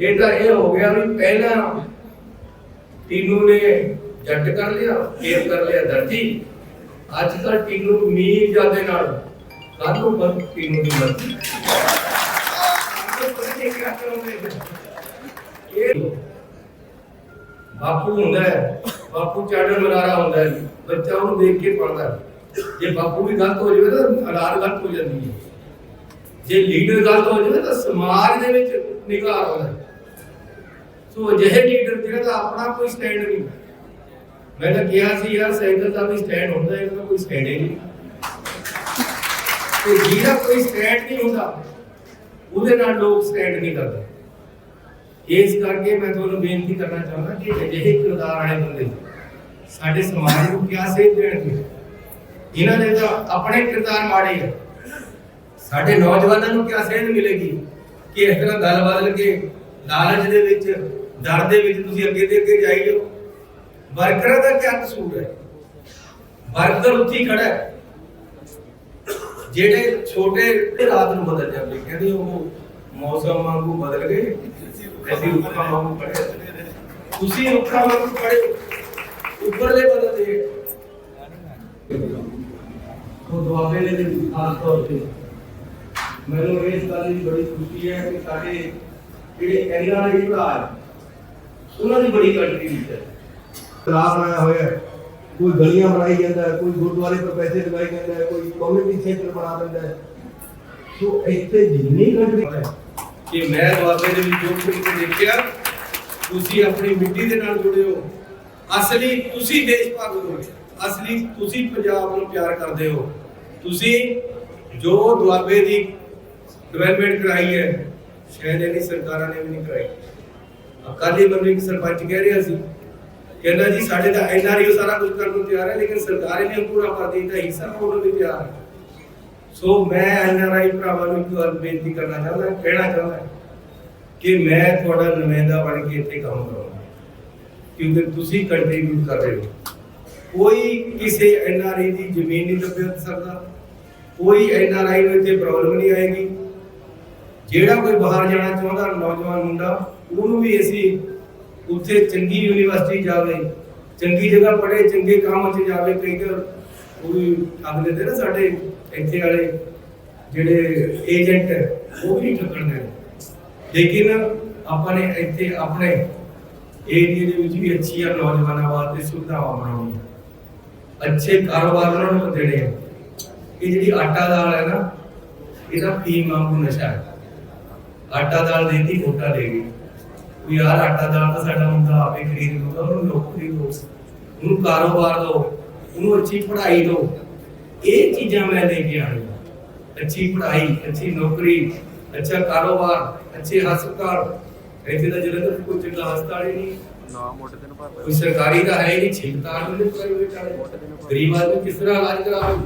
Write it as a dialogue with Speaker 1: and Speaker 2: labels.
Speaker 1: ਇਹ ਤਾਂ ਇਹ ਹੋ ਗਿਆ ਵੀ ਪਹਿਲਾਂ ਟੀਨੂ ਨੇ ਜੱਟ ਕਰ ਲਿਆ ਫੇਰ ਕਰ ਲਿਆ ਦਰਜੀ ਅੱਜ ਕੱਲ ਟੀਨੂ ਮੀਰ ਜਾਦੇ ਨਾਲ ਕਾਹਨੂੰ ਬੰਦ ਟੀਨੂ ਦੀ ਮਰਜ਼ੀ। ਬਾਪੂ ਹੁੰਦਾ ਹੈ, ਬਾਪੂ ਚਾੜਨ ਮਰਾਰਾ ਹੁੰਦਾ ਹੈ, ਬੱਚਾ ਉਹਨੂੰ ਦੇਖ ਕੇ ਪੜਦਾ ਜੇ ਬਾਪੂ ਵੀ ਗਲਤ ਹੋ ਜਾਵੇ ਤਾਂ ਔਲਾਦ ਗਲਤ ਹੋ ਜਾਂਦੀ ਹੈ। ਜੇ ਲੀਡਰ ਗਲਤ ਹੋ ਜਾਵੇ ਤਾਂ ਸਮਾਜ ਦੇ ਵਿੱਚ ਨਿਗਾਰ ਆਉਂਦਾ ਹੈ ਸੋ ਅਜਿਹੇ ਲੀਡਰ ਜਿਹੜਾ ਤਾਂ ਆਪਣਾ ਕੋਈ ਸਟੈਂਡ ਨਹੀਂ। ਮੈਂ ਤਾਂ ਕਿਹਾ ਸੀ, ਯਾਰ, ਸੈਂਟਰ ਦਾ ਵੀ ਸਟੈਂਡ ਹੁੰਦਾ, ਇਹਦਾ ਕੋਈ ਸਟੈਂਡ ਹੀ ਨਹੀਂ। ਤੇ ਜਿਹੜਾ ਕੋਈ ਸਟੈਂਡ ਨਹੀਂ ਹੁੰਦਾ, ਉਹਦੇ ਨਾਲ ਲੋਕ ਸਟੈਂਡ ਨਹੀਂ ਕਰਦੇ। ਇਸ ਕਰਕੇ ਮੈਂ ਤੁਹਾਨੂੰ ਬੇਨਤੀ ਕਰਨਾ ਚਾਹੁੰਦਾ ਕਿ ਅਜਿਹੇ ਕਿਰਦਾਰ ਵਾਲੇ ਬੰਦੇ, ਸਾਡੇ ਸਮਾਜ ਨੂੰ ਕਿਆ ਸੇਧ ਦੇਣਗੇ? ਇਹਨਾਂ ਦੇ ਤਾਂ ਆਪਣੇ ਕਿਰਦਾਰ ਮਾੜੇ ਆ। ਸਾਡੇ ਨੌਜਵਾਨਾਂ ਨੂੰ ਕਿਆ ਸੇਧ ਮਿਲੇਗੀ? ਕਿ ਇਸ ਤਰ੍ਹਾਂ ਗੱਲ ਬਦਲ ਕੇ ਲਾਲਚ ਦੇ ਵਿੱਚ, ਡਰ ਦੇ ਵਿੱਚ ਤੁਸੀਂ ਅੱਗੇ ਤੇ ਅੱਗੇ ਜਾਈ ਜਾਓ। ਵਰਕਰਾਂ ਦਾ ਕੀ ਕਸੂਰ ਹੈ? ਵਰਕਰ ਉੱਥੇ ਖੜਾ ਹੈ। ਜਿਹੜੇ ਛੋਟੇ ਰਾਤ ਨੂੰ ਬਦਲ ਜਾਂਦੇ ਕਹਿੰਦੇ ਉਹ ਮੌਸਮ ਵਾਂਗੂ ਬਦਲ ਗਏ, ਅਸੀਂ ਰੁੱਖਾਂ ਵਾਂਗੂ ਪੜੇ ਤੁਸੀਂ ਰੁੱਖਾਂ ਵਾਂਗੂ ਪੜੇ ਉੱਪਰਲੇ ਬਦਲਦੇ ਉਹ ਦੁਆਬੇ ਦੇ ਖਾਸ ਤੌਰ ਤੇ ਮੈਨੂੰ ਇਸ ਗੱਲ ਦੀ ਬੜੀ ਖੁਸ਼ੀ ਹੈ ਕਿ ਸਾਡੇ ਜਿਹੜੇ ਐਨਆਰਆਈ ਭਰਾ ਹੈ, ਉਹਨਾਂ ਦੀ ਬੜੀ ਕੰਟਰੀਬਿਊਸ਼ਨ ਹੈ।
Speaker 2: ਤਲਾਬ ਬਣਾਇਆ ਹੋਇਆ ਹੈ। ਕੋਈ ਗਲੀਆਂ ਬਣਾਈ ਜਾਂਦਾ ਹੈ ਕੋਈ ਗੁਰਦੁਆਰੇ ਪਰ ਪੈਸੇ ਲਗਾਈ ਜਾਂਦਾ ਹੈ ਕੋਈ ਕਮਿਊਨਿਟੀ ਸੈਂਟਰ ਬਣਾ ਦਿੰਦਾ ਹੈ। ਸੋ ਇੱਥੇ ਜਿੰਨੀ ਕੰਟਰੀ ਹੈ
Speaker 1: ਕਿ ਮੈਂ ਦੁਆਬੇ ਦੇ ਵਿੱਚ ਜੋ ਕੁਝ ਦੇਖਿਆ ਤੁਸੀਂ ਆਪਣੀ ਮਿੱਟੀ ਦੇ ਨਾਲ ਜੁੜੇ ਹੋ। ਅਸਲੀ ਤੁਸੀਂ ਦੇਸ਼ ਭਗਤ ਹੋ। ਅਸਲੀ ਤੁਸੀਂ ਪੰਜਾਬ ਨੂੰ ਪਿਆਰ ਕਰਦੇ ਹੋ। ਤੁਸੀਂ ਜੋ ਦੁਆਬੇ ਦੀ ਡਿਵੈਲਪਮੈਂਟ ਕਰਾਈ ਹੈ। ਸ਼ਾਇਦ ਇਹਨੀ ਸਰਕਾਰਾਂ ਨੇ ਵੀ ਨਹੀਂ ਕਰਾਈ। ਅਕਾਲੀ ਬੰਦੇ ਇੱਕ ਸਰਪੰਚ ਕਹਿ ਰਿਹਾ ਸੀ। ਕਹਿੰਦਾ ਜੀ, ਸਾਡੇ ਤਾਂ ਐਨਆਰਯੂ ਸਾਰਾ ਕੁਝ ਕਰਨ ਨੂੰ ਤਿਆਰ ਹੈ, ਲੇਕਿਨ ਸਰਕਾਰ ਹੀ ਪੂਰਾ ਕਰਦੀ ਤਾਂ ਹਿੱਸਾ ਉਹਨੂੰ ਵੀ ਤਿਆਰ ਹੈ। ਸੋ ਮੈਂ ਐਨਆਰਆਈ ਭਰਾਵਾਂ ਨੂੰ ਇੱਕ ਵਾਰ ਬੇਨਤੀ ਕਰਨਾ ਚਾਹੁੰਦਾ, ਕਹਿਣਾ ਚਾਹੁੰਦਾ ਕਿ ਮੈਂ ਤੁਹਾਡਾ ਨੁਮਾਇੰਦਾ ਬਣ ਕੇ ਇੱਥੇ ਕੰਮ ਕਰਾਂਗਾ ਕਿਉਂਕਿ ਤੁਸੀਂ ਕੰਟਰੀਬਿਊਟ ਕਰ ਰਹੇ ਹੋ। ਕੋਈ ਕਿਸੇ ਐਨਆਰਆਈ ਦੀ ਜ਼ਮੀਨ ਨਹੀਂ ਦੱਬੇ ਸਕਦਾ ਕੋਈ ਐਨਆਰਆਈ ਨੂੰ ਇੱਥੇ ਪ੍ਰੋਬਲਮ ਨਹੀਂ ਆਏਗੀ। ਜਿਹੜਾ ਕੋਈ ਬਾਹਰ ਜਾਣਾ ਚਾਹੁੰਦਾ, ਨੌਜਵਾਨ ਮੁੰਡਾ, ਉਹਨੂੰ ਵੀ ਅਸੀਂ ਉੱਥੇ ਚੰਗੀ ਯੂਨੀਵਰਸਿਟੀ ਜਾਵੇ, ਚੰਗੀ ਜਗ੍ਹਾ ਪੜ੍ਹੇ, ਚੰਗੇ ਕੰਮ 'ਚ ਜਾਵੇ, ਕਈ ਤਾਂ ਉਹ ਵੀ ਠੱਗ ਦਿੰਦੇ ਸਾਡੇ ਇੱਥੇ ਵਾਲੇ ਜਿਹੜੇ ਏਜੰਟ ਉਹ ਵੀ ਨਹੀਂ ਠੱਗਣ ਲੇਕਿਨ ਆਪਾਂ ਨੇ ਇੱਥੇ ਆਪਣੇ ਏਰੀਏ ਦੇ ਵਿੱਚ ਵੀ ਅੱਛੀਆਂ ਨੌਜਵਾਨਾਂ ਵਾਸਤੇ ਸੁਵਿਧਾਵਾਂ ਬਣਾਉਣੀਆਂ। ਅੱਛੇ ਕਾਰੋਬਾਰ ਉਹਨਾਂ ਨੂੰ ਦੇਣੇ ਇਹ ਜਿਹੜੀ ਆਟਾ ਦਾਲ ਹੈ ਨਾ, ਇਹਦਾ ਫੀਮ ਵਾਂਗੂ ਨਸ਼ਾ ਹੈ? ਆਟਾ ਦਾਲ ਦੇਤੀ ਮੋਟਾ ਦੇ ਗਈ ਵੀ ਯਾਰ ਆਟਾ ਦਾਲ ਤਾਂ ਸਾਡਾ ਮੁੰਡਾ ਆਪੇ ਖਰੀਦ ਲੂਗਾ ਉਹਨੂੰ ਨੌਕਰੀ ਦਿਓ ਉਹਨੂੰ ਕਾਰੋਬਾਰ ਦਿਓ ਉਹਨੂੰ ਅੱਛੀ ਪੜ੍ਹਾਈ ਦਿਓ ਇਹ ਚੀਜ਼ਾਂ ਮੈਂ ਲੈ ਕੇ ਆਣੀਆਂ ਅੱਛੀ ਪੜ੍ਹਾਈ ਅੱਛੀ ਨੌਕਰੀ ਅੱਛਾ ਕਾਰੋਬਾਰ ਅੱਛੇ ਹਸਪਤਾਲ। ਇੱਥੇ ਤਾਂ 'ਚ ਕੋਈ ਚੰਗਾ ਹਸਪਤਾਲ ਹੀ ਨਹੀਂ।
Speaker 3: ਨਾ ਮੋਟੇ ਦਿਨ ਭਰ
Speaker 1: ਕੋਈ ਸਰਕਾਰੀ ਤਾਂ ਹੈ ਹੀ ਨਹੀਂ ਛੇਕਤਾਰ ਨੂੰ ਪ੍ਰਾਈਵੇਟ ਵਾਲੇ। ਗਰੀਬ ਆਦਮੀ ਕਿਸ ਤਰ੍ਹਾਂ ਇਲਾਜ ਕਰਾਵੇ